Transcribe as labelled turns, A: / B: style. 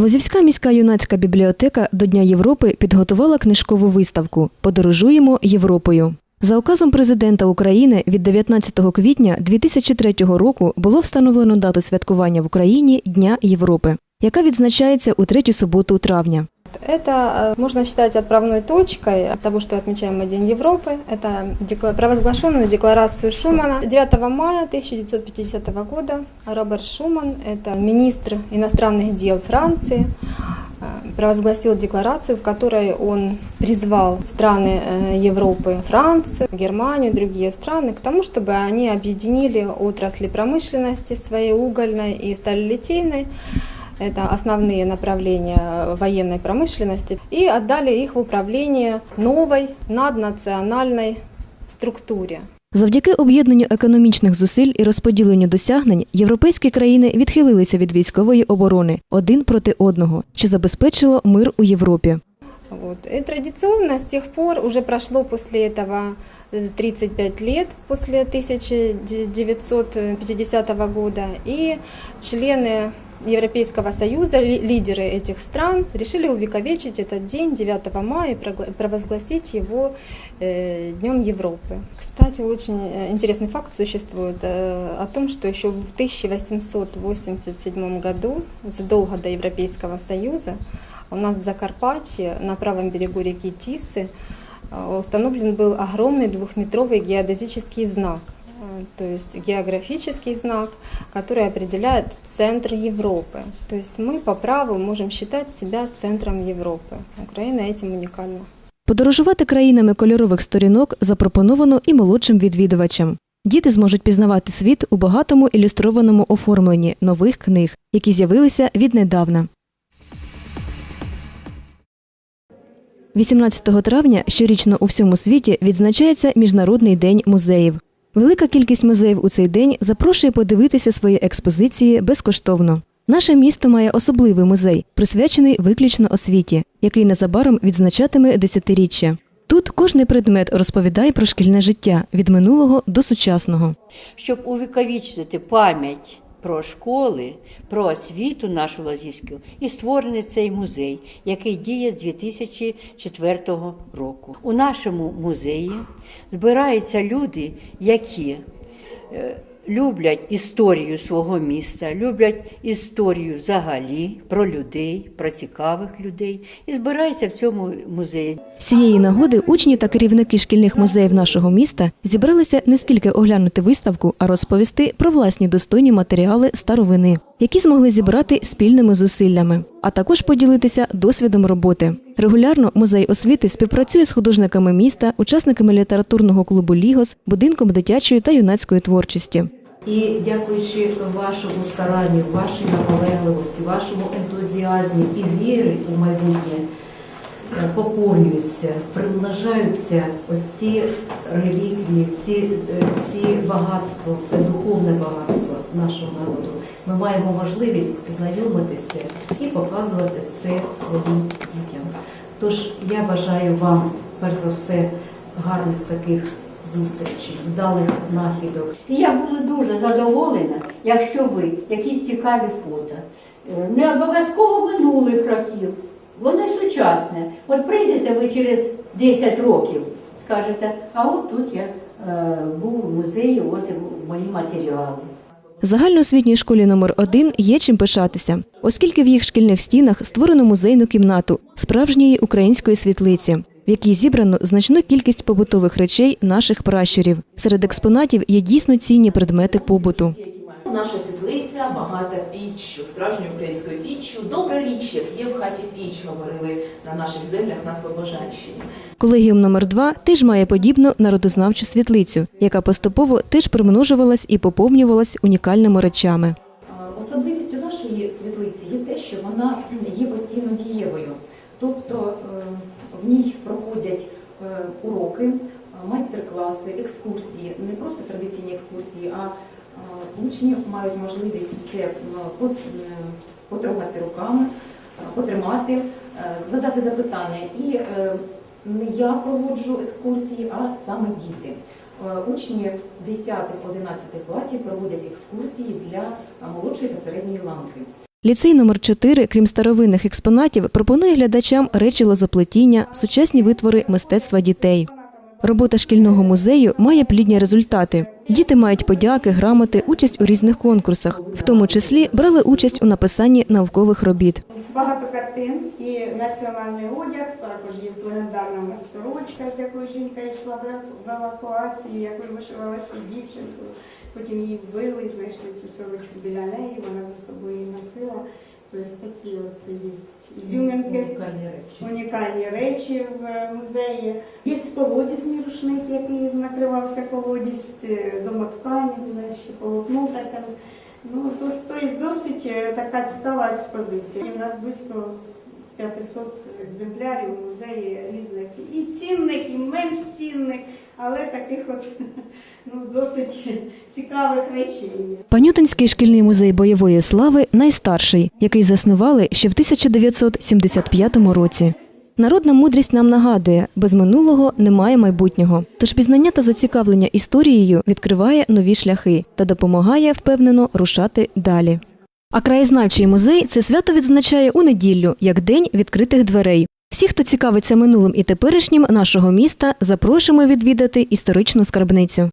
A: Лозівська міська юнацька бібліотека до Дня Європи підготувала книжкову виставку Подорожуємо Європою. За указом президента України від 19 квітня 2003 року було встановлено дату святкування в Україні Дня Європи, яка відзначається у третю суботу травня.
B: Это э, можно считать отправной точкой того, что отмечаем мы День Европы. Это декла- провозглашенную декларацию Шумана 9 мая 1950 года. Роберт Шуман, это министр иностранных дел Франции, э, провозгласил декларацию, в которой он призвал страны э, Европы, Францию, Германию, другие страны к тому, чтобы они объединили отрасли промышленности своей угольной и сталелитейной, это основные направления военной промышленности, и отдали их в управление новой наднациональной структуре.
A: Завдяки об'єднанню економічних зусиль і розподіленню досягнень європейські країни відхилилися від військової оборони один проти одного, що забезпечило мир у Європі.
B: Вот. И традиционно с тех пор уже прошло после этого э, 35 лет, после 1950 года, и члены Европейского Союза, ли- лидеры этих стран, решили увековечить этот день 9 мая и провозгласить его э, Днем Европы. Кстати, очень э, интересный факт существует э, о том, что еще в 1887 году, задолго до Европейского Союза, у нас в Закарпатье, на правом берегу реки Тисы, установлен был огромный двухметровый геодезический знак, то есть географический знак, который определяет центр Европы. То есть мы по праву можем считать себя центром Европы. Украина этим уникальна.
A: Подорожувати країнами кольорових сторінок запропоновано і молодшим відвідувачам. Діти зможуть пізнавати світ у багатому ілюстрованому оформленні нових книг, які з'явилися віднедавна. 18 травня щорічно у всьому світі відзначається Міжнародний день музеїв. Велика кількість музеїв у цей день запрошує подивитися свої експозиції безкоштовно. Наше місто має особливий музей, присвячений виключно освіті, який незабаром відзначатиме десятиріччя. Тут кожний предмет розповідає про шкільне життя від минулого до сучасного.
C: щоб увіковічити пам'ять про школи, про освіту нашу Лазівську, і створений цей музей, який діє з 2004 року. У нашому музеї збираються люди, які е, люблять історію свого міста, люблять історію взагалі про людей, про цікавих людей, і збираються в цьому музеї.
A: З цієї нагоди учні та керівники шкільних музеїв нашого міста зібралися не скільки оглянути виставку, а розповісти про власні достойні матеріали старовини, які змогли зібрати спільними зусиллями, а також поділитися досвідом роботи. Регулярно музей освіти співпрацює з художниками міста, учасниками літературного клубу Лігос, будинком дитячої та юнацької творчості.
D: І дякуючи вашому старанню, вашій наполегливості, вашому ентузіазмі і віри у майбутнє, е, поповнюються, примножаються ось ці реліквії, ці, е, ці багатства, це духовне багатство нашого народу. Ми маємо можливість знайомитися і показувати це своїм дітям. Тож я бажаю вам, перш за все, гарних таких зустрічей, вдалих нахідок.
C: І я буду дуже задоволена, якщо ви якісь цікаві фото, е, не обов'язково минулих років, вони сучасні. От прийдете ви через 10 років, скажете, а от тут я е, був у музеї, от мої матеріали.
A: Загальноосвітній школі номер 1 є чим пишатися, оскільки в їх шкільних стінах створено музейну кімнату справжньої української світлиці, в якій зібрано значну кількість побутових речей наших пращурів. Серед експонатів є дійсно цінні предмети побуту.
E: Наша світлиця багата піччю, справжньою українською піччю. Добра річ, як є в хаті піч, говорили на наших землях на Слобожанщині.
A: Колегіум номер 2 теж має подібну народознавчу світлицю, яка поступово теж примножувалась і поповнювалась унікальними речами.
F: Е, Особливістю нашої світлиці є те, що вона є постійно дієвою. Тобто е, в ній проходять е, уроки, е, майстер-класи, екскурсії, не просто традиційні екскурсії, а учні мають можливість все пот- потрогати руками, потримати, задати запитання. І не я проводжу екскурсії, а саме діти. Учні 10-11 класів проводять екскурсії для молодшої та середньої ланки.
A: Ліцей номер 4 крім старовинних експонатів, пропонує глядачам речі лозоплетіння, сучасні витвори мистецтва дітей. Робота шкільного музею має плідні результати. Діти мають подяки, грамоти, участь у різних конкурсах, в тому числі брали участь у написанні наукових робіт.
G: Багато картин і національний одяг, також є легендарна сорочка, з якою жінка йшла в евакуацію, якою вишивала ще дівчинку. Потім її вбили, знайшли цю сорочку біля неї, вона за собою носила. Тобто такі от є ізюминки,
D: Унікальні речі.
G: унікальні речі в е, музеї. Є колодязний рушник, який накривався колодязь, е, домоткані, ще полотно таке. Ну, дос- тобто досить така цікава експозиція. І в нас близько 500 екземплярів у музеї різних і цінних, і менш цінних, але таких от ну, досить цікавих речей.
A: Панютинський шкільний музей бойової слави найстарший, який заснували ще в 1975 році. Народна мудрість нам нагадує, без минулого немає майбутнього. Тож пізнання та зацікавлення історією відкриває нові шляхи та допомагає впевнено рушати далі. А краєзнавчий музей це свято відзначає у неділю як день відкритих дверей. Всі, хто цікавиться минулим і теперішнім нашого міста, запрошуємо відвідати історичну скарбницю.